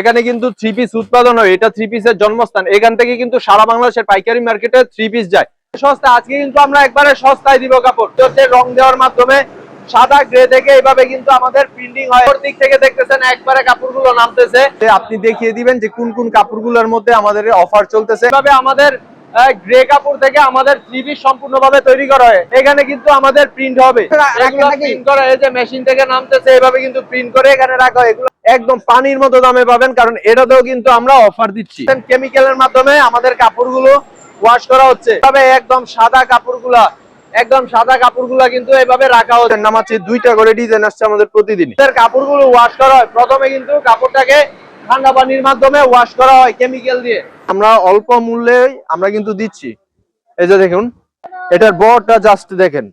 এখানে কিন্তু three piece উৎপাদন হয় এটা থ্রি পিসের জন্মস্থান। এখান থেকে কিন্তু সারা বাংলাদেশের পাইকারি মার্কেটে থ্রি পিস যায়। সস্তা আজকে কিন্তু আমরা একবারে সস্তায় দিব কাপড়। হচ্ছে রং দেওয়ার মাধ্যমে সাদা গ্রে থেকে এইভাবে কিন্তু আমাদের প্রিন্টিং হয়। ওর দিক থেকে দেখতেছেন একবারে কাপড়গুলো নামতেছে। আপনি দেখিয়ে দিবেন যে কোন কোন কাপড়গুলোর মধ্যে আমাদের অফার চলতেছে। এভাবে আমাদের গ্রে কাপড় থেকে আমাদের থ্রি পিস সম্পূর্ণভাবে তৈরি করা হয়। এখানে কিন্তু আমাদের প্রিন্ট হবে। প্রিন্ট করা যে মেশিন থেকে নামতেছে এভাবে কিন্তু প্রিন্ট করে এখানে রাখা হয়। এগুলো একদম পানির মতো দামে পাবেন কারণ এটাতেও কিন্তু আমরা অফার দিচ্ছি। কেমিক্যালের মাধ্যমে আমাদের কাপড়গুলো ওয়াশ করা হচ্ছে। তবে একদম সাদা কাপড়গুলা একদম সাদা কাপড়গুলা কিন্তু এভাবে রাখা হচ্ছে। নাম আছে দুইটা করে ডিজাইন আসছে আমাদের প্রতিদিন কাপড়গুলো ওয়াশ করা হয়। প্রথমে কিন্তু কাপড়টাকে ঠান্ডা পানির মাধ্যমে ওয়াশ করা হয় কেমিক্যাল দিয়ে। আমরা অল্প মূল্যে আমরা কিন্তু দিচ্ছি। এই যে দেখুন এটার বড়টা জাস্ট দেখেন।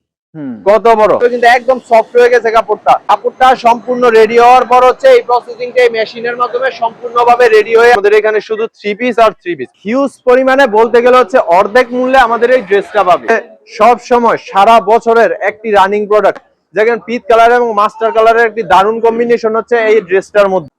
কত বড়? কিন্তু একদম সফট হয়ে গেছে কাপড়টা। কাপড়টা সম্পূর্ণ রেডি হওয়ার পর হচ্ছে এই প্রসেসিংটা এই মেশিনের মাধ্যমে সম্পূর্ণভাবে রেডি হয়ে আমাদের এখানে শুধু থ্রি পিস আর থ্রি পিস হিউজ পরিমাণে বলতে গেলে হচ্ছে অর্ধেক মূল্যে আমাদের এই ড্রেসটা পাবে। সব সময় সারা বছরের একটি রানিং প্রোডাক্ট যেখানে পিচ কালার এবং মাস্টার কালারের একটি দারুণ কম্বিনেশন হচ্ছে এই ড্রেসটার মধ্যে।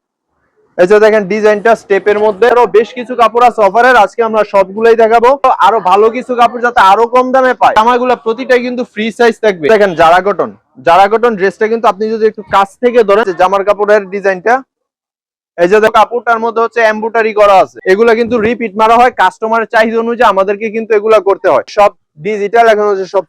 এই যে দেখেন ডিজাইনটা স্টেপের মধ্যে আরও বেশ কিছু কাপড় আছে অফারের আজকে আমরা সবগুলোই দেখাবো। আরও ভালো কিছু কাপড় যাতে আরও কম দামে পায়। জামাগুলো প্রতিটাই কিন্তু ফ্রি সাইজ থাকবে। দেখেন, জারা কটন জারা কটন ড্রেসটা কিন্তু আপনি যদি একটু কাছ থেকে ধরেন জামার কাপড়ের ডিজাইনটা কাপড়টার মধ্যে হচ্ছে করা আছে। এগুলা কিন্তু রিপিট মারা হয়। চাহিদা অনুযায়ী আমাদেরকে কিন্তু এগুলা করতে হয়। সব ডিজিটাল এখন হচ্ছে সব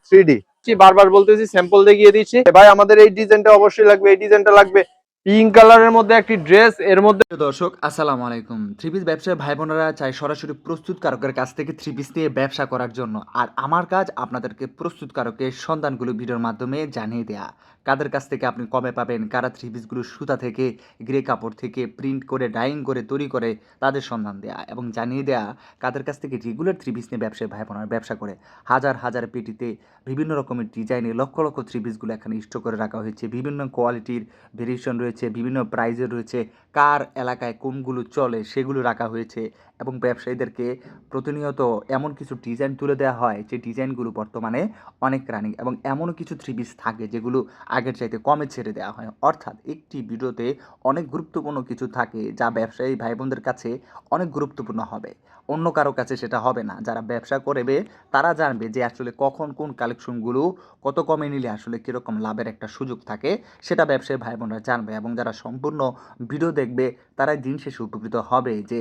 বারবার বলতেছি স্যাম্পল দেখিয়ে দিচ্ছি। ভাই, আমাদের এই ডিজাইনটা অবশ্যই লাগবে, এই ডিজাইনটা লাগবে। পিঙ্ক কালারের মধ্যে একটি ড্রেস, এর মধ্যে দর্শক, আসসালামু আলাইকুম। থ্রি পিস ব্যবসায় ভাই বোনেরা চাই সরাসরি প্রস্তুতকারকের কাছ থেকে থ্রি পিস নিয়ে ব্যবসা করার জন্য। আর আমার কাজ আপনাদেরকে প্রস্তুতকারকের সন্ধানগুলো ভিডিওর মাধ্যমে জানিয়ে দেয়া। কাদের কাছ থেকে আপনি কমে পাবেন? কারা থ্রি পিসগুলো সুতা থেকে, গ্রে কাপড় থেকে প্রিন্ট করে, ডাইং করে, তৈরি করে, তাদের সন্ধান দেয়া এবং জানিয়ে দেয়া কাদের কাছ থেকে রেগুলার থ্রি পিস নিয়ে ব্যবসায় ভাই বোনার ব্যবসা করে। হাজার হাজার পেটিতে বিভিন্ন রকমের ডিজাইনে লক্ষ লক্ষ থ্রি পিসগুলো এখানে স্টোর করে রাখা হয়েছে। বিভিন্ন কোয়ালিটির ভেরিয়েশন রয়েছে, বিভিন্ন প্রাইজের রয়েছে। কার এলাকায় কোনগুলো চলে সেগুলো রাখা হয়েছে এবং ব্যবসায়ীদেরকে প্রতিনিয়ত এমন কিছু ডিজাইন তুলে দেওয়া হয় যে ডিজাইনগুলো বর্তমানে অনেক রানিং এবং এমনও কিছু থ্রি পিস থাকে যেগুলো আগের চাইতে কমে ছেড়ে দেওয়া হয়। অর্থাৎ একটি ভিডিওতে অনেক গুরুত্বপূর্ণ কিছু থাকে যা ব্যবসায়ী ভাই বোনদের কাছে অনেক গুরুত্বপূর্ণ হবে। অন্য কারও কাছে সেটা হবে না। যারা ব্যবসা করবে, তারা জানবে যে আসলে কখন কোন কালেকশনগুলো কত কমে নিলে আসলে কীরকম লাভের একটা সুযোগ থাকে, সেটা ব্যবসায়ী ভাই বোনরা জানবে এবং যারা সম্পূর্ণ ভিডিও দেখবে তারা দিন শেষে উপকৃত হবে যে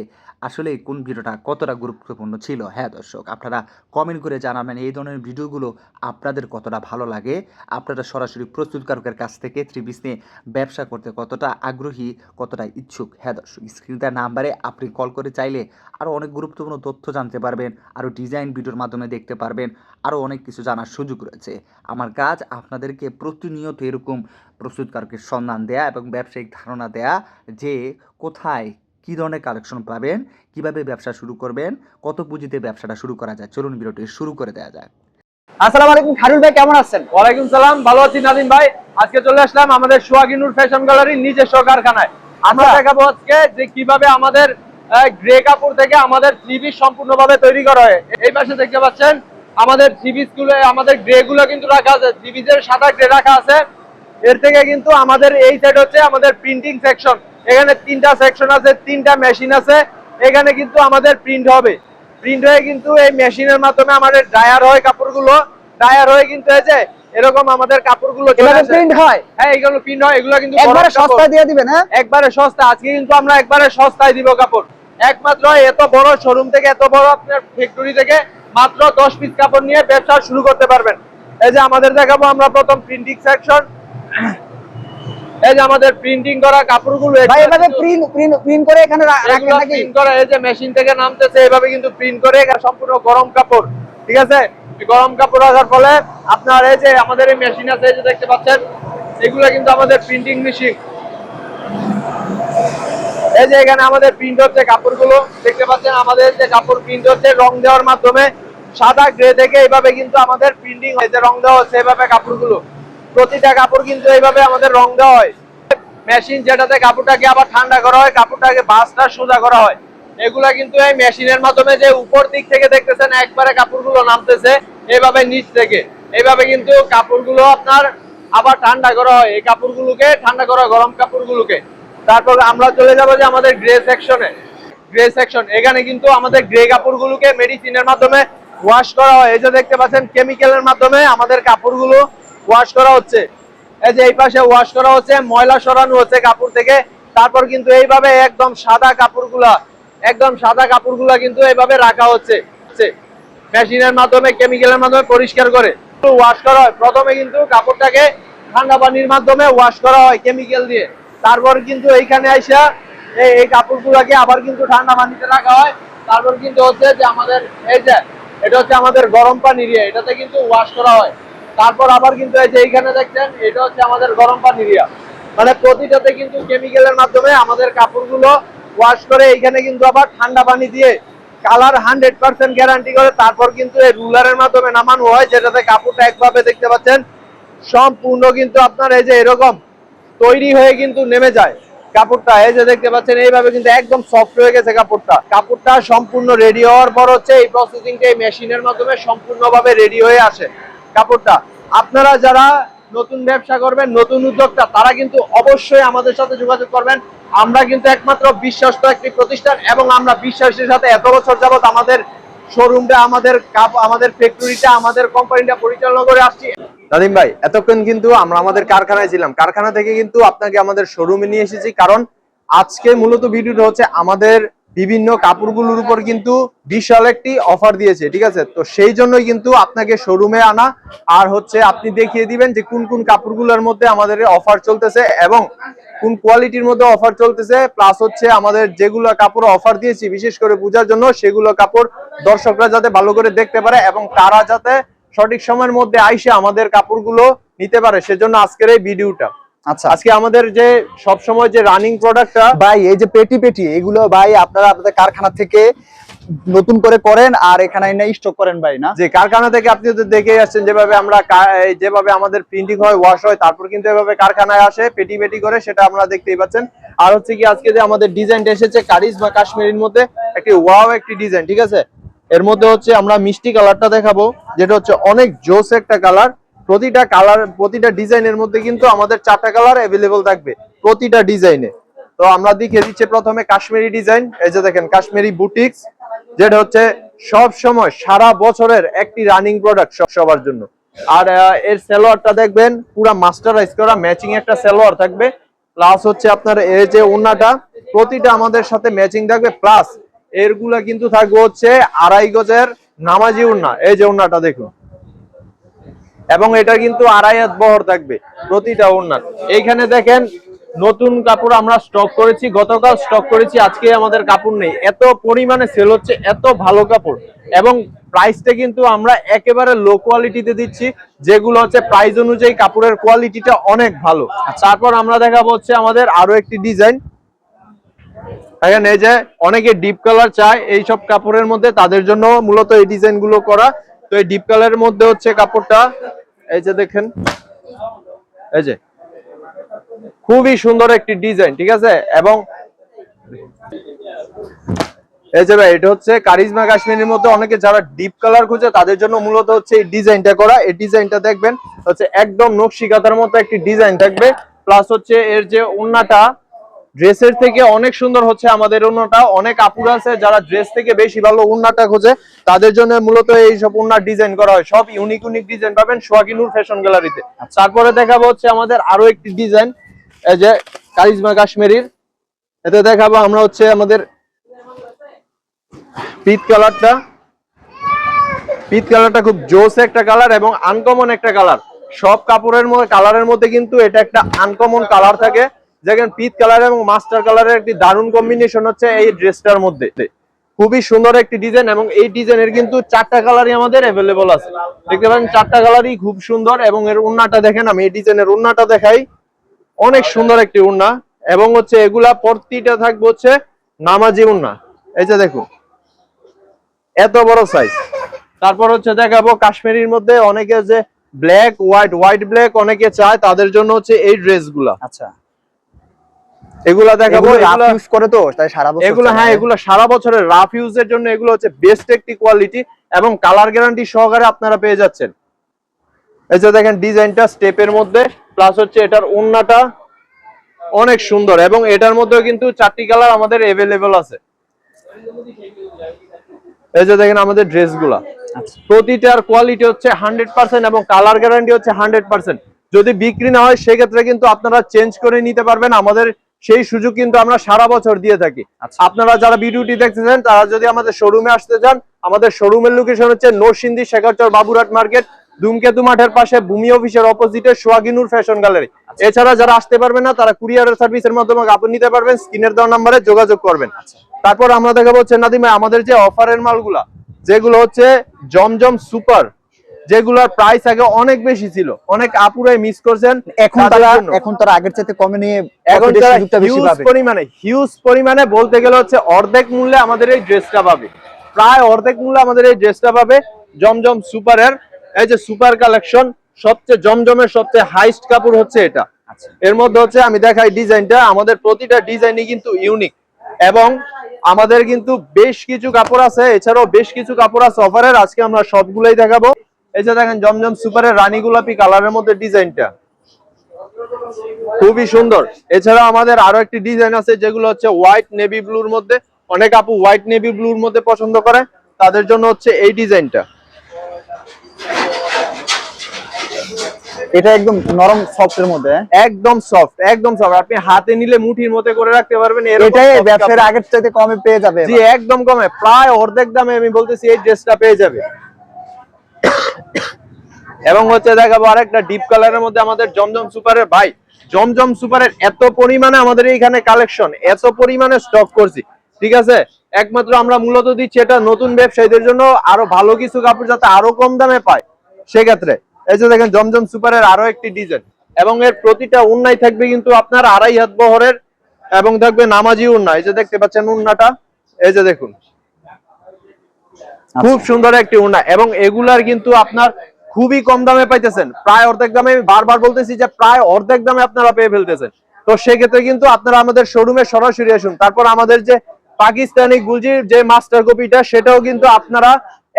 আসলে কোন ভিডিওটা কতটা গুরুত্বপূর্ণ ছিল। হ্যাঁ দর্শক, আপনারা কমেন্ট করে জানাবেন এই ধরনের ভিডিওগুলো আপনাদের কতটা ভালো লাগে, আপনারা সরাসরি প্রস্তুতকারকের কাছ থেকে থ্রি পিস নিয়ে ব্যবসা করতে কতটা আগ্রহী, কতটা ইচ্ছুক। হ্যাঁ দর্শক স্ক্রিনটার নাম্বারে আপনি কল করে চাইলে আরও অনেক গুরুত্বপূর্ণ তথ্য জানতে পারবেন আরও ডিজাইন ভিডিওর মাধ্যমে দেখতে পারবেন আরও অনেক কিছু জানার সুযোগ রয়েছে। আমার কাজ আপনাদেরকে প্রতিনিয়ত এরকম প্রস্তুতকারকের সন্ধান দেয়া এবং ব্যবসায়িক ধারণা দেয়া যে কোথায় কী ধরনের কালেকশন পাবেন কীভাবে ব্যবসা শুরু করবেন কত পুঁজিতে ব্যবসাটা শুরু করা যায়। চলুন ভিডিওটি শুরু করে দেওয়া যায় আসসালামু আলাইকুম খারুল ভাই কেমন আছেন? ওয়ালাইকুম সালাম ভালো আছি নাদিম ভাই। আজকে চলে আসলাম আমাদের সোহাগিনুর ফ্যাশন গ্যালারির নিজস্ব কারখানায়। আমরা আচ্ছা। দেখাবো আজকে যে কীভাবে আমাদের গ্রে কাপড় থেকে আমাদের থ্রি পিস সম্পূর্ণভাবে তৈরি করা হয়। এই পাশে দেখতে পাচ্ছেন আমাদের থ্রি পিসগুলো আমাদের গ্রে গুলো কিন্তু রাখা আছে। থ্রি পিসের সাদা গ্রে রাখা আছে। এর থেকে কিন্তু আমাদের এই সাইড হচ্ছে আমাদের প্রিন্টিং সেকশন এখানে তিনটা সেকশন আছে তিনটা মেশিন আছে। এখানে কিন্তু আমাদের প্রিন্ট হবে। প্রিন্ট হয়ে কিন্তু এই মেশিনের মাধ্যমে আমাদের ড্রায়ার হয় কাপড়গুলো। ড্রায়ার হয়ে কিন্তু এই যে এরকম আমাদের কাপড়গুলো প্রিন্ট হয়? হ্যাঁ এগুলো প্রিন্ট হয়। এগুলো কিন্তু একবারে সস্তায় দিয়ে দিবেন হ্যাঁ? একবারে সস্তা আজকে কিন্তু আমরা একবারে সস্তায় দিব কাপড়। একমাত্র এত বড় শোরুম থেকে এত বড় আপনার ফ্যাক্টরি থেকে মাত্র দশ পিস কাপড় নিয়ে ব্যবসা শুরু করতে পারবেন। এই যে আমাদের দেখাবো আমরা প্রথম প্রিন্টিং সেকশন এই যে আমাদের প্রিন্টিং করা কাপড়গুলো ভাই এভাবে প্রিন্ট প্রিন্ট প্রিন্ট করে এখানে রাখেন নাকি? প্রিন্ট করা এই যে মেশিন থেকে নামতেছে এভাবে কিন্তু প্রিন্ট করে সম্পূর্ণ গরম কাপড় ঠিক আছে? গরম কাপড় রাখার ফলে আপনার এই যে আমাদের এই মেশিন আছে এই যে দেখতে পাচ্ছেন এগুলো কিন্তু আমাদের প্রিন্টিং মেশিন এই যে এখানে আমাদের প্রিন্ট হচ্ছে কাপড়গুলো, দেখতে পাচ্ছেন আমাদের যে কাপড় প্রিন্ট হচ্ছে, রং দেওয়ার মাধ্যমে সাদা গ্রে থেকে এইভাবে কিন্তু আমাদের প্রিন্টিং হয়েছে রং দেওয়া হচ্ছে এইভাবে কাপড়গুলো। প্রতিটা কাপড় কিন্তু এইভাবে আমাদের রং দেওয়া হয়। মেশিন যেটাতে কাপড়টাকে আবার ঠান্ডা করা হয়, কাপড়টাকে বাসটা সোজা করা হয়। এগুলা কিন্তু এই মেশিনের মাধ্যমে যে উপর দিক থেকে দেখতেছেন, একবারে কাপড়গুলো নামতেছে এইভাবে নিচ থেকে। এইভাবে কিন্তু কাপড়গুলো আপনার আবার ঠান্ডা করা হয়। এই কাপড়গুলোকে ঠান্ডা করা গরম কাপড়গুলোকে। তারপর আমরা চলে যাব যে আমাদের গ্রে সেকশনে গ্রে সেকশন এখানে কিন্তু আমাদের গ্রে কাপড়গুলোকে মেডিসিনের মাধ্যমে ওয়াশ করা হয়। এই যে দেখতে পাচ্ছেন কেমিক্যালের মাধ্যমে আমাদের কাপড়গুলো ওয়াশ করা হচ্ছে। এই যে এই পাশে ওয়াশ করা হচ্ছে, ময়লা সরানো হচ্ছে কাপড় থেকে। তারপর কিন্তু এইভাবে একদম সাদা কাপড়গুলা, একদম সাদা কাপড়গুলা কিন্তু এইভাবে রাখা হচ্ছে। মেশিনের মাধ্যমে কেমিক্যালের মাধ্যমে পরিষ্কার করে। ওয়াশ করা হয়। প্রথমে কিন্তু কাপড়টাকে ঠান্ডা পানির মাধ্যমে ওয়াশ করা হয় কেমিক্যাল দিয়ে। তারপর কিন্তু এইখানে আইসা এই এই কাপড়গুলোকে আবার কিন্তু ঠান্ডা পানিতে রাখা হয়। তারপর কিন্তু হচ্ছে যে আমাদের এই যে, এটা হচ্ছে আমাদের গরম পানি দিয়ে এটাতে কিন্তু ওয়াশ করা হয়। তারপর আবার কিন্তু এই যে এইখানে দেখছেন, এটা হচ্ছে আমাদের গরম পানি দিয়া মানে প্রতিটাতে কিন্তু কেমিক্যালের মাধ্যমে আমাদের কাপড়গুলো ওয়াশ করে এইখানে কিন্তু আবার ঠান্ডা পানি দিয়ে কালার হান্ড্রেড পার্সেন্ট গ্যারান্টি করে তারপর কিন্তু এই রুলারের মাধ্যমে নামানো হয়, যেটাতে কাপড়টা একভাবে দেখতে পাচ্ছেন। সম্পূর্ণ কিন্তু আপনার এই যে এরকম তৈরি হয়ে কিন্তু নেমে যায় কাপড়টা। এই যে দেখতে পাচ্ছেন, এইভাবে কিন্তু একদম সফট হয়ে গেছে কাপড়টা। কাপড়টা সম্পূর্ণ রেডি হওয়ার পর হচ্ছে এই প্রসেসিংটা এই মেশিনের মাধ্যমে সম্পূর্ণভাবে রেডি হয়ে আসে কাপড়টা। আপনারা যারা নতুন ব্যবসা করবেন, নতুন উদ্যোক্তা, তারা কিন্তু অবশ্যই আমাদের সাথে যোগাযোগ করবেন। আমরা কিন্তু একমাত্র বিশ্বস্ত একটি প্রতিষ্ঠান এবং আমরা বিশ্বাসের সাথে এত বছর যাবত আমাদের শোরুমটা আমাদের কাপ- আমাদের ফ্যাক্টরিটা আমাদের কোম্পানিটা পরিচালনা করে আসছি। দাদিম ভাই, এতক্ষণ কিন্তু আমরা আমাদের কারখানায় ছিলাম। কারখানা থেকে কিন্তু আপনাকে আমাদের শোরুমে নিয়ে এসেছি, কারণ আজকে মূলত ভিডিওটা হচ্ছে আমাদের বিভিন্ন কাপড়গুলোর উপর কিন্তু বিশাল একটি অফার দিয়েছে, ঠিক আছে? তো সেই জন্যই কিন্তু আপনাকে শোরুমে আনা, আর হচ্ছে আপনি দেখিয়ে দিবেন যে কোন কোন কাপড়গুলোর মধ্যে আমাদের অফার চলতেছে এবং কোন কোয়ালিটির মধ্যে অফার চলতেছে প্লাস হচ্ছে আমাদের যেগুলো কাপড় অফার দিয়েছি, বিশেষ করে পূজার জন্য, সেগুলো কাপড় দর্শকরা যাতে ভালো করে দেখতে পারে এবং তারা যাতে সঠিক সময়ের মধ্যে আইসে আমাদের কাপড়গুলো নিতে পারে সেজন্য আজকের এই ভিডিওটা। আচ্ছা। আজকে আমাদের যে সব সময় যে রানিং প্রোডাক্টটা ভাই এই যে পেটি পেটি এগুলো ভাই আপনারা আপনাদের কারখানা থেকে নতুন করে করেন আর এখানে এনে স্টক করেন ভাই না? যে কারখানা থেকে আপনি তো দেখে আসছেন যেভাবে আমরা এই যেভাবে আমাদের প্রিন্টিং হয় ওয়াশ হয় তারপর কিন্তু এভাবে কারখানায় আসে পেটি পেটি করে সেটা আমরা দেখতেই পাচ্ছেন। আর হচ্ছে কি আজকে যে আমাদের ডিজাইনটা এসেছে কারিজ বা কাশ্মীরের মধ্যে একটি ওয়াও একটি ডিজাইন ঠিক আছে? এর মধ্যে হচ্ছে আমরা মিষ্টি কালারটা দেখাবো, যেটা হচ্ছে অনেক জোস একটা কালার। প্রতিটা কালার, প্রতিটা ডিজাইনের মধ্যে কিন্তু আমাদের চারটা কালার অ্যাভেলেবল থাকবে প্রতিটা ডিজাইনে তো আমরা দেখিয়ে দিচ্ছি প্রথমে কাশ্মীরি ডিজাইন এই যে দেখেন কাশ্মীরি বুটিক্স যেটা হচ্ছে সব সময় সারা বছরের একটি রানিং প্রোডাক্ট সবার জন্য। আর এর সেলোয়ারটা দেখবেন, পুরা মাস্টারাইজ করা ম্যাচিং একটা সেলোয়ার থাকবে। প্লাস হচ্ছে আপনার এই যে ওন্নাটা, প্রতিটা আমাদের সাথে ম্যাচিং থাকবে প্লাস এরগুলা কিন্তু থাকবে হচ্ছে আড়াই গজের নামাজি উন্না এই যে উন্নাটা দেখুন। এবং এটা কিন্তু আড়াই হাত বহর থাকবে প্রতিটা ওড়নার এইখানে দেখেন নতুন কাপড় আমরা স্টক করেছি গতকাল স্টক করেছি আজকে আমাদের কাপড় নেই। এত পরিমাণে সেল হচ্ছে এত ভালো কাপড়। এবং প্রাইসটা কিন্তু আমরা একেবারে লো কোয়ালিটিতে দিচ্ছি যেগুলো হচ্ছে প্রাইস অনুযায়ী কাপড়ের কোয়ালিটিটা অনেক ভালো। তারপর আমরা দেখাবো হচ্ছে আমাদের আরও একটি ডিজাইন দেখেন এই যে অনেকে ডিপ কালার চায় এই সব কাপড়ের মধ্যে তাদের জন্য মূলত এই ডিজাইনগুলো করা। তো এই ডিপ কালারের মধ্যে হচ্ছে কাপড়টা, এই যে দেখেন, এই যে। খুবই সুন্দর একটি ডিজাইন, ঠিক আছে? এবং এই যে ভাই, এটা হচ্ছে কারিজমা কাশ্মীরের মধ্যে অনেকে যারা ডিপ কালার খুঁজে, তাদের জন্য মূলত হচ্ছে এই ডিজাইনটা করা। এই ডিজাইনটা দেখবেন, হচ্ছে একদম নকশিকাতার মতো একটি ডিজাইন থাকবে। প্লাস হচ্ছে এর যে ওন্নাটা ড্রেসের থেকে অনেক সুন্দর হচ্ছে আমাদের ওন্নাটা অনেক আপুর আছে যারা ড্রেস থেকে বেশি ভালো উন্নাটা খোঁজে। তাদের জন্য মূলত এই সব ওন্নার ডিজাইন করা হয়। সব ইউনিক ইউনিক ডিজাইন পাবেন সোয়াগিনুর ফ্যাশন গ্যালারিতে তারপরে দেখাবো হচ্ছে আমাদের আরও একটি ডিজাইন এই যে কারিজমা কাশ্মীরির। এতে দেখাবো আমরা হচ্ছে আমাদের পিত কালারটা। পিত কালারটা খুব জোস একটা কালার এবং আনকমন একটা কালার। সব কাপড়ের মধ্যে কালারের মধ্যে কিন্তু এটা একটা আনকমন কালার থাকে। যেখানে পিত কালার এবং মাস্টার কালারের একটি দারুণ কম্বিনেশন হচ্ছে এই ড্রেসটার মধ্যে। খুবই সুন্দর একটি ডিজাইন এবং এই ডিজাইনের কিন্তু চারটা কালারই আমাদের অ্যাভেলেবল আছে। দেখতে পারেন চারটা কালারই খুব সুন্দর এবং এর উন্নাটা দেখেন, আমি এই ডিজাইনের উন্নাটা দেখাই। অনেক সুন্দর একটি উন্না এবং হচ্ছে এগুলা প্রতিটা থাকবে হচ্ছে নামাজি উন্না। এই যে দেখুন, এত বড় সাইজ তারপর হচ্ছে দেখাবো কাশ্মীরির মধ্যে অনেকে যে ব্ল্যাক হোয়াইট হোয়াইট ব্ল্যাক অনেকে চায়, তাদের জন্য হচ্ছে এই ড্রেসগুলা। আচ্ছা। এগুলা দেখাবো রাফ ইউজ করে তো তাই সারা বছর এগুলো হ্যাঁ এগুলো সারা বছরের রাফ ইউজের জন্য এগুলো হচ্ছে বেস্ট একটি কোয়ালিটি এবং কালার গ্যারান্টি সহকারে আপনারা পেয়ে যাচ্ছেন। এই যে দেখেন ডিজাইনটা স্টেপের মধ্যে প্লাস হচ্ছে এটার ওন্নাটা অনেক সুন্দর এবং এটার মধ্যেও কিন্তু চারটি কালার আমাদের এভেলেবল আছে। এই যে দেখেন আমাদের ড্রেসগুলা আচ্ছা। প্রতিটার কোয়ালিটি হচ্ছে হান্ড্রেড পার্সেন্ট এবং কালার গ্যারান্টি হচ্ছে হান্ড্রেড পার্সেন্ট যদি বিক্রি না হয় সেক্ষেত্রে কিন্তু আপনারা চেঞ্জ করে নিতে পারবেন আমাদের সেই সুযোগ কিন্তু আমরা সারা বছর দিয়ে থাকি। আচ্ছা। আপনারা যারা ভিডিওটি দেখতেছেন তারা যদি আমাদের শোরুমে আসতে চান আমাদের শোরুমের লোকেশন হচ্ছে নরসিংদী শেখারচর বাবুরাট মার্কেট ধূমকেতু মাঠের পাশে ভূমি অফিসের অপোজিটে সোয়াগিনুর ফ্যাশন গ্যালারি এছাড়া যারা আসতে পারবেন না তারা কুরিয়ারের সার্ভিসের মাধ্যমে কাপড় নিতে পারবেন স্ক্রিনের দেওয়া নাম্বারে যোগাযোগ করবেন। তারপর আমরা দেখাবো হচ্ছে নাদিমে আমাদের যে অফারের মালগুলা যেগুলো হচ্ছে জমজম সুপার যেগুলোর প্রাইস আগে অনেক বেশি ছিল। অনেক আপুরাই মিস করছেন। এখন তারা এখন তারা আগের চাইতে কমে নিয়ে এখন তারা হিউজ পরিমাণে হিউজ পরিমাণে বলতে গেলে হচ্ছে অর্ধেক মূল্যে আমাদের এই ড্রেসটা পাবে। প্রায় অর্ধেক মূল্যে আমাদের এই ড্রেসটা পাবে জমজম সুপারের। এই যে সুপার কালেকশন সবচেয়ে জমজমের সবচেয়ে হাইস্ট কাপড় হচ্ছে এটা। আচ্ছা। এর মধ্যে হচ্ছে আমি দেখাই ডিজাইনটা আমাদের প্রতিটা ডিজাইনই কিন্তু ইউনিক এবং আমাদের কিন্তু বেশ কিছু কাপড় আছে এছাড়াও বেশ কিছু কাপড় আছে অফারের আজকে আমরা সবগুলোই দেখাবো। এই যে দেখেন জমজম সুপারের রানী গোলাপি কালারের মধ্যে ডিজাইনটা। খুবই সুন্দর। এছাড়া আমাদের আরও একটি ডিজাইন আছে যেগুলো হচ্ছে হোয়াইট নেভি ব্লুর মধ্যে। অনেক আপু হোয়াইট নেভি ব্লুর মধ্যে পছন্দ করে। তাদের জন্য হচ্ছে এই ডিজাইনটা। এটা একদম নরম সফটের মধ্যে? একদম সফট একদম সফট। আপনি হাতে নিলে মুঠির মধ্যে করে রাখতে পারবেন এটাই ব্যবসার আগের চাইতে কমে পেয়ে যাবে জি একদম কমে। প্রায় অর্ধেক দামে আমি বলতেছি এই ড্রেসটা পেয়ে যাবে। এবং হচ্ছে দেখাবো আরেকটা ডিপ কালারের মধ্যে আমাদের জমজম সুপারের ভাই, জমজম সুপারের এত পরিমাণে আমাদের এইখানে কালেকশন এত পরিমাণে স্টক করছি। ঠিক আছে? একমাত্র আমরা মূলত দিচ্ছি এটা নতুন ব্যবসায়ীদের জন্য, আরও ভালো কিছু কাপড় যাতে আরও কম দামে পায়। সেক্ষেত্রে এই যে দেখেন জমজম সুপারের আরও একটি ডিজাইন এবং এর প্রতিটা উন্নাই থাকবে কিন্তু আপনার আড়াই হাত বহরের এবং থাকবে নামাজি উন্না। এই যে দেখতে পাচ্ছেন উন্নাটা, এই যে দেখুন। খুব সুন্দর একটি উন্না। এবং এগুলার কিন্তু আপনার খুবই কম দামে পাইতেছেন। প্রায় অর্ধেক দামে আমি বারবার বলতেছি যে প্রায় অর্ধেক দামে আপনারা পেয়ে ফেলতেছেন। তো সেক্ষেত্রে কিন্তু আপনারা আমাদের শোরুমে সরাসরি আসুন। তারপর আমাদের যে পাকিস্তানি গুলজির যে মাস্টার কপিটা সেটাও কিন্তু আপনারা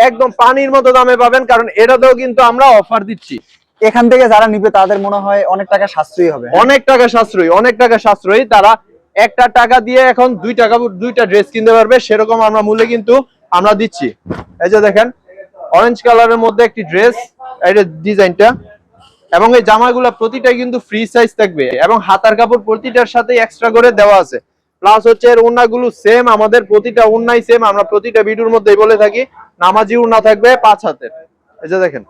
একদম পানির মতো দামে পাবেন কারণ এটাতেও কিন্তু আমরা অফার দিচ্ছি। এখান থেকে যারা নিবে তাদের মনে হয় অনেক টাকা সাশ্রয়ী হবে। অনেক টাকা সাশ্রয়ী অনেক টাকা সাশ্রয়ী। তারা একটা টাকা দিয়ে এখন দুই টাকা দুইটা ড্রেস কিনতে পারবে সেরকম আমরা মূল্যে কিন্তু আমরা দিচ্ছি। এই যে দেখেন অরেঞ্জ কালারের মধ্যে একটি ড্রেস যে ডিজাইনটা এবং এই জামাগুলো প্রতিটাই কিন্তু ফ্রি সাইজ থাকবে। এবং হাতার কাপড় প্রতিটার সাথে এক্সট্রা করে দেওয়া আছে। প্লাস হচ্ছে এর ওড়নাগুলো সেম আমাদের প্রতিটা ওড়নাই সেম আমরা প্রতিটা ভিডিওর মধ্যেই বলে থাকি নামাজি ওড়না থাকবে পাঁচ হাতের। এই যে দেখেন।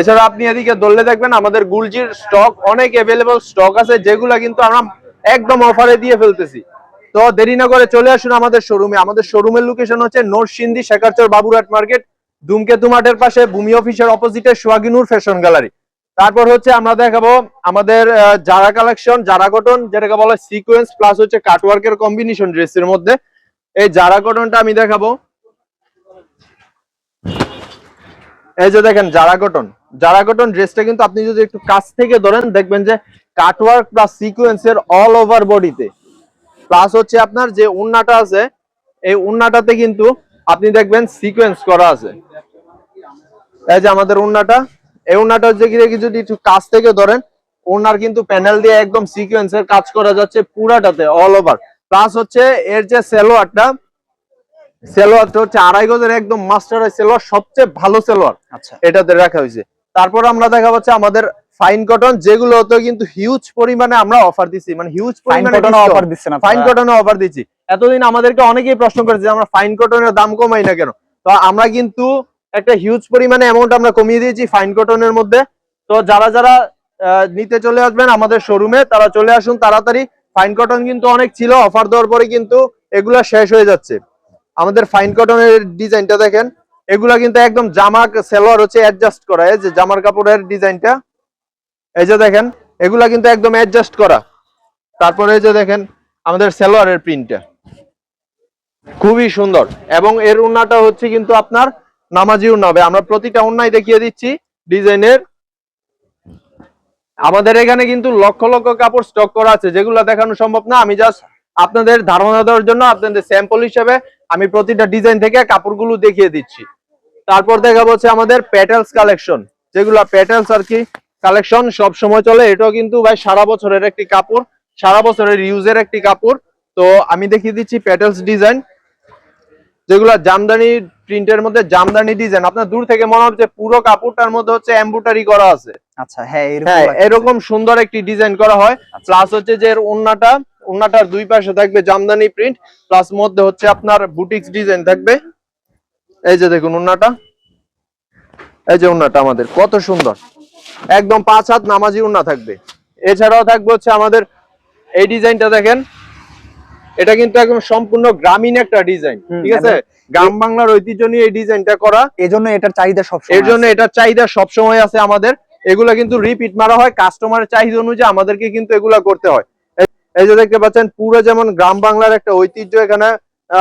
এছাড়া আপনি এদিকে ধরলে দেখবেন আমাদের গুলজির স্টক অনেক এভেলেবল স্টক আছে যেগুলা কিন্তু আমরা একদম অফারে দিয়ে ফেলতেছি। তো দেরি না করে চলে আসুন আমাদের শোরুমে আমাদের শোরুমের লোকেশন হচ্ছে নরসিংদী শেখারচর বাবুরাট মার্কেট ধূমকেতু মাঠের পাশে ভূমি অফিসের অপোজিটে সোয়াগিনুর ফ্যাশন গ্যালারি তারপর হচ্ছে আমরা দেখাবো আমাদের জারা কালেকশন জারা কটন যেটাকে বলা সিকোয়েন্স প্লাস হচ্ছে কাটওয়ার্কের কম্বিনেশন ড্রেসের মধ্যে। এই জারা কটনটা আমি দেখাবো। এই যে দেখেন জারা কটন জারা কটন ড্রেসটা কিন্তু আপনি যদি একটু কাছ থেকে ধরেন, দেখবেন যে কাটওয়ার্ক প্লাস সিকোয়েন্সের অল ওভার বডিতে প্লাস হচ্ছে আপনার যে উন্নাটা আছে এই উন্নাটাতে কিন্তু আপনি দেখবেন সিকোয়েন্স করা আছে। এই যে আমাদের উন্নাটা এই উন্নাটা হচ্ছে কি যদি একটু কাছ থেকে ধরেন উন্নার কিন্তু প্যানেল দিয়ে একদম সিকোয়েন্সের কাজ করা যাচ্ছে পুরাটাতে অল ওভার প্লাস হচ্ছে এর যে সেলোয়ারটা সেলোয়ারটা হচ্ছে আড়াই গজের একদম মাস্টার সেলোয়ার সবচেয়ে ভালো সেলোয়ার আচ্ছা। এটাতে রাখা হয়েছে। তারপর আমরা দেখা পাচ্ছি আমাদের ফাইন কটন যেগুলোতে কিন্তু হিউজ পরিমাণে আমরা অফার দিচ্ছি মানে হিউজ পরিমাণে ফাইন। কটনে অফার দিচ্ছি। এতদিন আমাদেরকে অনেকেই প্রশ্ন করেছে যে আমরা ফাইন কটনের দাম কমাই না কেন? তো আমরা কিন্তু একটা হিউজ পরিমাণে অ্যামাউন্ট আমরা কমিয়ে দিয়েছি ফাইন কটনের মধ্যে। তো যারা যারা নিতে চলে আসবেন আমাদের শোরুমে তারা চলে আসুন তাড়াতাড়ি। ফাইন কটন কিন্তু অনেক ছিল অফার দেওয়ার পরে কিন্তু এগুলা শেষ হয়ে যাচ্ছে। আমাদের ফাইন কটনের ডিজাইনটা দেখেন। এগুলা কিন্তু একদম জামা সেলোয়ার হচ্ছে অ্যাডজাস্ট করা এই যে জামার কাপড়ের ডিজাইনটা এই যে দেখেন, এগুলা কিন্তু একদম অ্যাডজাস্ট করা। তারপরে এই যে দেখেন, আমাদের সেলোয়ারের প্রিন্টটা খুবই সুন্দর। এবং এর উন্নাটা হচ্ছে কিন্তু আপনার নামাজি উন্না হবে। আমরা প্রতিটা উন্নাই দেখিয়ে দিচ্ছি ডিজাইনের। আমাদের এখানে কিন্তু লক্ষ লক্ষ কাপড় স্টক করা আছে, যেগুলো দেখানো সম্ভব না। আমি জাস্ট আপনাদের ধারণা দেওয়ার জন্য আপনাদের স্যাম্পল হিসেবে আমি প্রতিটা ডিজাইন থেকে কাপড়গুলো দেখিয়ে দিচ্ছি। তারপর দেখা হচ্ছে আমাদের প্যাটেলস কালেকশন যেগুলো প্যাটেলস আর কি কালেকশন সব সময় চলে। এটাও কিন্তু ভাই সারা বছরের একটি কাপড় সারা বছরের ইউজের একটি কাপড়। তো আমি দেখিয়ে দিচ্ছি প্যাটেলস ডিজাইন যেগুলো জামদানি প্রিন্টের মধ্যে জামদানি ডিজাইন আপনার দূর থেকে মনে হচ্ছে পুরো কাপড়টার মধ্যে হচ্ছে এমব্রয়ডারি করা আছে। আচ্ছা হ্যাঁ এরকম হ্যাঁ এরকম সুন্দর একটি ডিজাইন করা হয়। আচ্ছা। প্লাস হচ্ছে যে এর ওন্নাটা ওন্নাটার দুই পাশে থাকবে জামদানি প্রিন্ট প্লাস মধ্যে হচ্ছে আপনার বুটিক্স ডিজাইন থাকবে। এই যে দেখুন ওন্নাটা। এই যে ওন্নাটা আমাদের কত সুন্দর। একদম পাঁচ হাত নামাজি উন্না থাকবে। এছাড়াও থাকবে হচ্ছে আমাদের এই ডিজাইনটা দেখেন। এটা কিন্তু একদম সম্পূর্ণ গ্রামীণ একটা ডিজাইন ঠিক আছে? গ্রাম বাংলার ঐতিহ্য নিয়ে এই ডিজাইনটা করা। এজন্য এটার চাহিদা সব এর জন্য এটার চাহিদা সবসময় আছে আমাদের। এগুলা কিন্তু রিপিট মারা হয় কাস্টমারের চাহিদা অনুযায়ী আমাদেরকে কিন্তু এগুলা করতে হয়। এই- যে দেখতে পাচ্ছেন পুরো যেমন গ্রাম বাংলার একটা ঐতিহ্য এখানে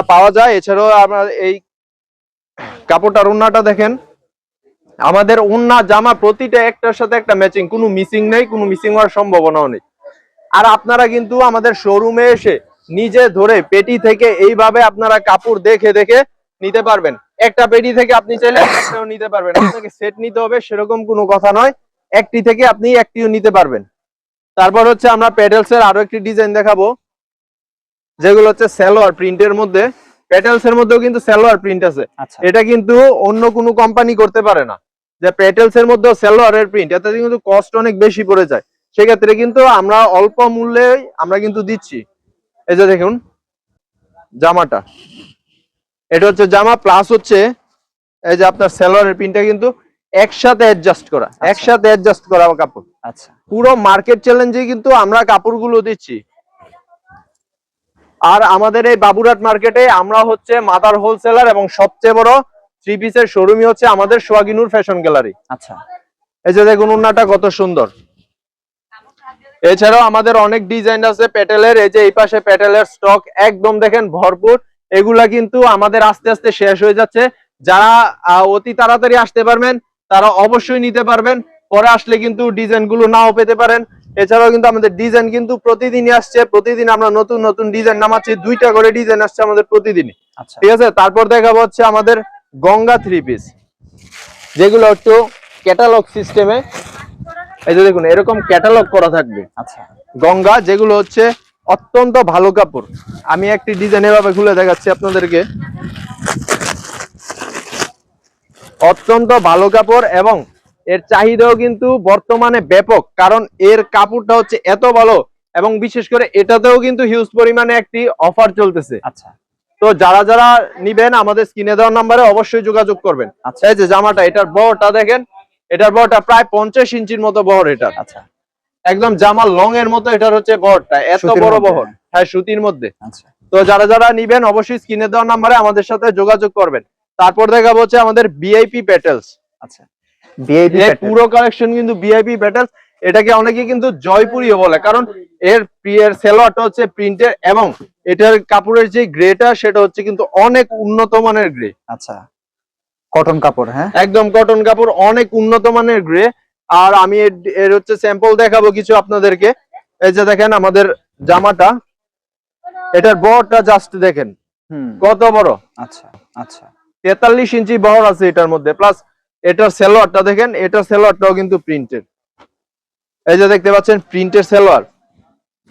পাওয়া যায়। এছাড়াও আমরা এই কাপড়টার উন্নাটা দেখেন। আমাদের উন্না জামা প্রতিটা একটার সাথে একটা ম্যাচিং কোনো মিসিং নেই কোনো মিসিং হওয়ার সম্ভাবনাও নেই। আর আপনারা কিন্তু আমাদের শোরুমে এসে নিজে ধরে পেটি থেকে এইভাবে আপনারা কাপড় দেখে দেখে নিতে পারবেন। একটা পেটি থেকে আপনি চাইলে একটাও নিতে পারবেন। আপনাকে সেট নিতে হবে সেরকম কোনো কথা নয়। একটি থেকে আপনি একটিও নিতে পারবেন। তারপর হচ্ছে আমরা প্যাডেলস এর আরও একটি ডিজাইন দেখাবো। যেগুলো হচ্ছে সালোয়ার প্রিন্টের মধ্যে। প্যাটেলস এর মধ্যেও কিন্তু সালোয়ার প্রিন্ট আছে। আচ্ছা। এটা কিন্তু অন্য কোনো কোম্পানি করতে পারে না। যে প্যাটেলস এর মধ্যে সেলোয়ারের প্রিন্ট এতে কিন্তু কস্ট অনেক বেশি পড়ে যায়। সেক্ষেত্রে কিন্তু আমরা অল্প মূল্যে আমরা কিন্তু দিচ্ছি। এই যে দেখুন জামাটা। এটা হচ্ছে জামা প্লাস হচ্ছে এই যে আপনার সালোয়ারের প্রিন্টটা কিন্তু একসাথে অ্যাডজাস্ট করা একসাথে অ্যাডজাস্ট করা কাপড়। আচ্ছা। পুরো মার্কেট চ্যালেঞ্জে কিন্তু আমরা কাপড়গুলো দিচ্ছি। আর আমাদের এই বাবুরাট মার্কেটে আমরা হচ্ছে মাদার হোলসেলার এবং সবচেয়ে বড় থ্রি পিসের শোরুমই হচ্ছে আমাদের সোয়াগিনুর ফ্যাশন গ্যালারি আচ্ছা। এই যে দেখুন উন্নাটা কত সুন্দর। এছাড়াও আমাদের অনেক ডিজাইন আছে প্যাটেলের এই যে এই পাশে প্যাটেলের স্টক একদম দেখেন ভরপুর। এগুলা কিন্তু আমাদের আস্তে আস্তে শেষ হয়ে যাচ্ছে। যারা অতি তাড়াতাড়ি আসতে পারবেন তারা অবশ্যই নিতে পারবেন। পরে আসলে কিন্তু ডিজাইনগুলো নাও পেতে পারেন। এছাড়াও কিন্তু আমাদের ডিজাইন কিন্তু প্রতিদিনই আসছে। প্রতিদিন আমরা নতুন নতুন ডিজাইন নামাচ্ছি। দুইটা করে ডিজাইন আসছে আমাদের প্রতিদিনই। আচ্ছা। ঠিক আছে? তারপর দেখাবো হচ্ছে আমাদের গঙ্গা থ্রি পিস যেগুলো একটু ক্যাটালগ সিস্টেমে এই যে দেখুন এরকম ক্যাটালগ করা থাকবে। আচ্ছা। গঙ্গা যেগুলো হচ্ছে অত্যন্ত ভালো কাপড়। আমি একটি ডিজাইন এভাবে খুলে দেখাচ্ছি আপনাদেরকে। অত্যন্ত ভালো কাপড় এবং এর চাহিদাও কিন্তু বর্তমানে ব্যাপক কারণ এর কাপড়টা হচ্ছে এত ভালো এবং বিশেষ করে এটাতেও কিন্তু হিউজ পরিমাণে একটি অফার চলতেছে। আচ্ছা। তো যারা যারা নিবেন আমাদের স্ক্রিনে দেওয়ার নাম্বারে অবশ্যই যোগাযোগ করবেন। আচ্ছা। এই যে জামাটা এটার বহরটা দেখেন এটার বহরটা প্রায় পঞ্চাশ ইঞ্চির মতো বহর এটার। আচ্ছা। একদম জামা লং এর মতো এটার হচ্ছে বহরটা এত বড় বহর হ্যাঁ সুতির মধ্যে। আচ্ছা। তো যারা যারা নিবেন অবশ্যই স্ক্রিনে দেওয়ার নাম্বারে আমাদের সাথে যোগাযোগ করবেন। তারপর দেখাবো হচ্ছে আমাদের বিআইপি প্যাটেলস আচ্ছা। পুরো কালেকশন কিন্তু বিআইপি প্যাটেলস এটাকে অনেকে কিন্তু জয়পুরিও বলে কারণ এর এর সেলোয়ারটা হচ্ছে প্রিন্টের এবং এটার কাপড়ের যে গ্রেটা সেটা হচ্ছে কিন্তু অনেক উন্নত মানের গ্রে। আচ্ছা। কটন কাপড় হ্যাঁ? একদম কটন কাপড় অনেক উন্নত মানের গ্রে। আর আমি এর- হচ্ছে স্যাম্পল দেখাবো কিছু আপনাদেরকে। এই যে দেখেন আমাদের জামাটা এটার বহরটা জাস্ট দেখেন। হুম। কত বড়? আচ্ছা আচ্ছা। তেতাল্লিশ ইঞ্চি বহর আছে এটার মধ্যে। প্লাস এটার সেলোয়ারটা দেখেন এটার সেলোয়ারটাও কিন্তু প্রিন্টেড এই যে দেখতে পাচ্ছেন প্রিন্টের সেলোয়ার।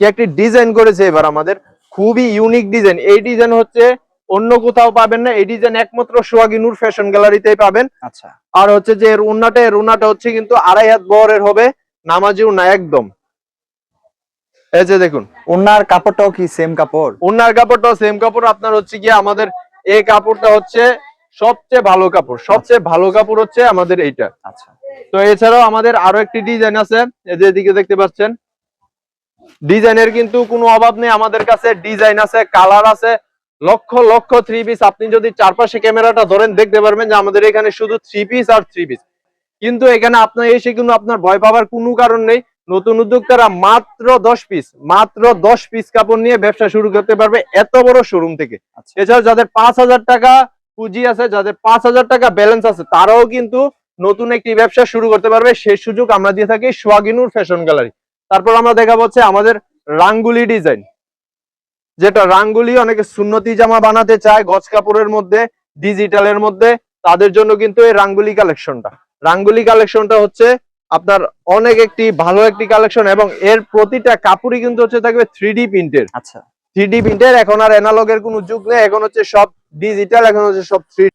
কি একটি ডিজাইন করেছে এবার আমাদের খুবই ইউনিক ডিজাইন এই ডিজাইন হচ্ছে অন্য কোথাও পাবেন না এই ডিজাইন একমাত্র সোয়াগিনুর ফ্যাশন গ্যালারিতেই পাবেন। আচ্ছা। আর হচ্ছে যে এর উন্নাটা এর উন্নাটা হচ্ছে কিন্তু আড়াই হাত বহরের হবে নামাজি উন্না একদম। এই যে দেখুন। ওনার কাপড়টাও কি সেম কাপড়? উন্নার কাপড়টাও সেম কাপড়। আপনার হচ্ছে গিয়ে আমাদের এই কাপড়টা হচ্ছে সবচেয়ে ভালো কাপড়। সবচেয়ে ভালো কাপড় হচ্ছে আমাদের এইটা। আচ্ছা। তো এছাড়াও আমাদের আরও একটি ডিজাইন আছে এই যে এদিকে দেখতে পাচ্ছেন ডিজাইনের কিন্তু কোনো অভাব নেই। আমাদের কাছে ডিজাইন আছে কালার আছে। লক্ষ লক্ষ থ্রি পিস আপনি যদি চারপাশে ক্যামেরাটা ধরেন দেখতে পারবেন যে আমাদের এখানে শুধু থ্রি পিস আর থ্রি পিস কিন্তু এখানে আপনার এসে কিন্তু আপনার ভয় পাওয়ার কোনো কারণ নেই। নতুন উদ্যোক্তারা মাত্র দশ পিস মাত্র দশ পিস কাপড় নিয়ে ব্যবসা শুরু করতে পারবে এত বড় শোরুম থেকে। আচ্ছা। এছাড়াও যাদের পাঁচ হাজার টাকা পুঁজি আছে যাদের পাঁচ হাজার টাকা ব্যালেন্স আছে তারাও কিন্তু নতুন একটি ব্যবসা শুরু করতে পারবে। সেই সুযোগ আমরা দিয়ে থাকি সোয়াগিনুর ফ্যাশন গ্যালারি তারপর আমরা দেখা হচ্ছে আমাদের রাঙ্গুলি ডিজাইন। যেটা রাঙ্গুলি অনেকে সুন্নতি জামা বানাতে চায় গজ কাপড়ের মধ্যে ডিজিটালের মধ্যে তাদের জন্য কিন্তু এই রাঙ্গুলি কালেকশনটা। রাঙ্গুলি কালেকশনটা হচ্ছে আপনার অনেক একটি ভালো একটি কালেকশন এবং এর প্রতিটা কাপড়ই কিন্তু হচ্ছে থাকবে থ্রি ডি প্রিন্টের। আচ্ছা। থ্রি ডি প্রিন্টের এখন আর অ্যানালগের কোনো যুগ নেই এখন হচ্ছে সব ডিজিটাল এখন হচ্ছে সব থ্রি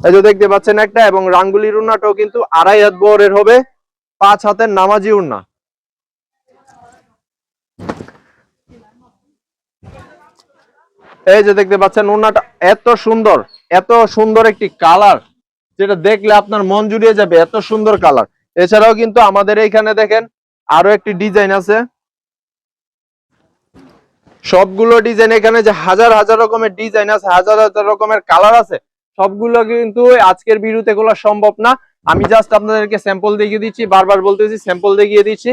এই যে দেখতে পাচ্ছেন একটা এবং রাঙ্গুলির উন্নাটাও কিন্তু আড়াই হাত বহরের হবে পাঁচ হাতের নামাজি উন্না। এই যে দেখতে পাচ্ছেন উন্নাটা এত সুন্দর এত সুন্দর একটি কালার, যেটা দেখলে আপনার মন জুড়িয়ে যাবে, এত সুন্দর কালার। এছাড়াও কিন্তু আমাদের এইখানে দেখেন আরও একটি ডিজাইন আছে। সবগুলো ডিজাইন এখানে যে হাজার হাজার রকমের ডিজাইন আছে, হাজার হাজার রকমের কালার আছে, সবগুলো কিন্তু আজকের ভিডিওতে এগুলো সম্ভব না। আমি জাস্ট আপনাদেরকে স্যাম্পল দেখিয়ে দিচ্ছি, বারবার বলতেছি স্যাম্পল দেখিয়ে দিচ্ছি।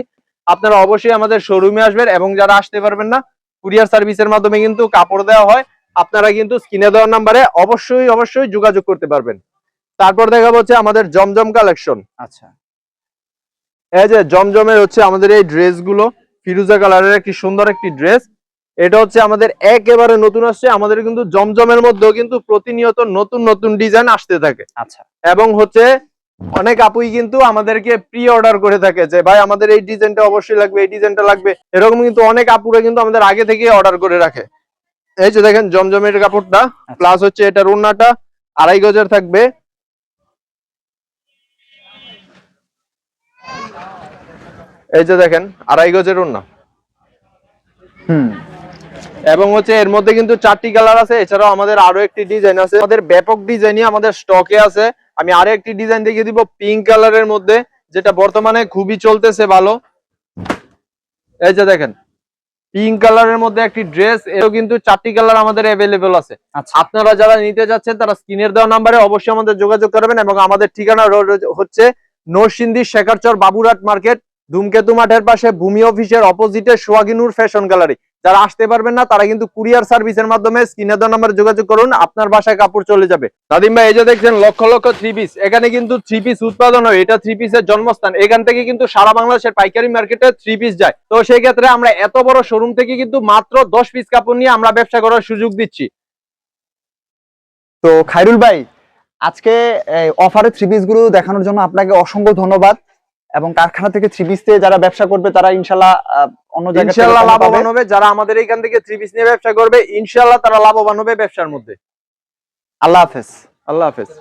আপনারা অবশ্যই আমাদের শোরুমে আসবেন এবং যারা আসতে পারবেন না কুরিয়ার সার্ভিসের মাধ্যমে কিন্তু কাপড় দেওয়া হয়। আপনারা কিন্তু স্ক্রিনে দেওয়ার নাম্বারে অবশ্যই অবশ্যই যোগাযোগ করতে পারবেন। তারপর দেখা হচ্ছে আমাদের জমজম কালেকশন। আচ্ছা। এই যে জমজমের হচ্ছে আমাদের এই ড্রেসগুলো ফিরুজা কালারের একটি সুন্দর একটি ড্রেস। এটা হচ্ছে আমাদের একেবারে নতুন আসছে। আমাদের কিন্তু জমজমের মধ্যেও কিন্তু প্রতিনিয়ত নতুন নতুন ডিজাইন আসতে থাকে। আচ্ছা। এবং হচ্ছে অনেক আপুই কিন্তু আমাদেরকে প্রি অর্ডার করে থাকে যে ভাই আমাদের এই ডিজাইনটা অবশ্যই লাগবে এই ডিজাইনটা লাগবে। এরকম কিন্তু অনেক আপুরা কিন্তু আমাদের আগে থেকে অর্ডার করে রাখে। এই যে দেখেন জমজমের কাপড়টা প্লাস হচ্ছে এটার ওড়নাটা আড়াই গজের থাকবে। এই যে দেখেন আড়াই গজের ওড়না হুম। এবং হচ্ছে এর মধ্যে কিন্তু চারটি কালার আছে এছাড়াও আমাদের আরও একটি ডিজাইন আছে। আমাদের ব্যাপক ডিজাইনই আমাদের স্টকে আছে। আমি আরও একটি ডিজাইন দেখিয়ে দিব পিঙ্ক কালারের মধ্যে যেটা বর্তমানে খুবই চলতেছে ভালো। এই যে দেখেন পিঙ্ক কালারের মধ্যে একটি ড্রেস এও কিন্তু চারটি কালার আমাদের অ্যাভেলেবেল আছে। আচ্ছা। আপনারা যারা নিতে যাচ্ছেন তারা স্ক্রিনের দেওয়া নাম্বারে অবশ্যই আমাদের যোগাযোগ করবেন এবং আমাদের ঠিকানা হচ্ছে নরসিংদী শেখারচর বাবুরাট মার্কেট ধূমকেতু মাঠের পাশে ভূমি অফিসের অপোজিটে সোয়াগিনুর ফ্যাশন গ্যালারি যারা আসতে পারবেন না, তারা কিন্তু কুরিয়ার সার্ভিসের মাধ্যমে স্ক্রিনের দেওয়া নাম্বারে যোগাযোগ করুন, আপনার বাসায় কাপড় চলে যাবে। নাদিম ভাই, এই যে দেখছেন, লক্ষ লক্ষ থ্রি পিস এখানে কিন্তু থ্রি পিস উৎপাদন হয়, এটা থ্রি পিসের জন্মস্থান। এখান থেকে কিন্তু সারা বাংলাদেশের পাইকারি মার্কেটে থ্রি পিস যায়। তো সেই ক্ষেত্রে আমরা এত বড় শোরুম থেকে কিন্তু মাত্র দশ পিস কাপড় নিয়ে আমরা ব্যবসা করার সুযোগ দিচ্ছি। তো খাইরুল ভাই, আজকে অফারে থ্রি পিসগুলো দেখানোর জন্য আপনাকে অসংখ্য ধন্যবাদ। এবং কারখানা থেকে থ্রি পিস যারা ব্যবসা করবে তারা ইনশাল্লাহ অন্য জায়গা ইনশাল্লাহ লাভবান হবে। যারা আমাদের এখান থেকে থ্রি পিস নিয়ে ব্যবসা করবে ইনশাল্লাহ তারা লাভবান হবে ব্যবসার মধ্যে। আল্লাহ হাফেজ। আল্লাহ হাফেজ।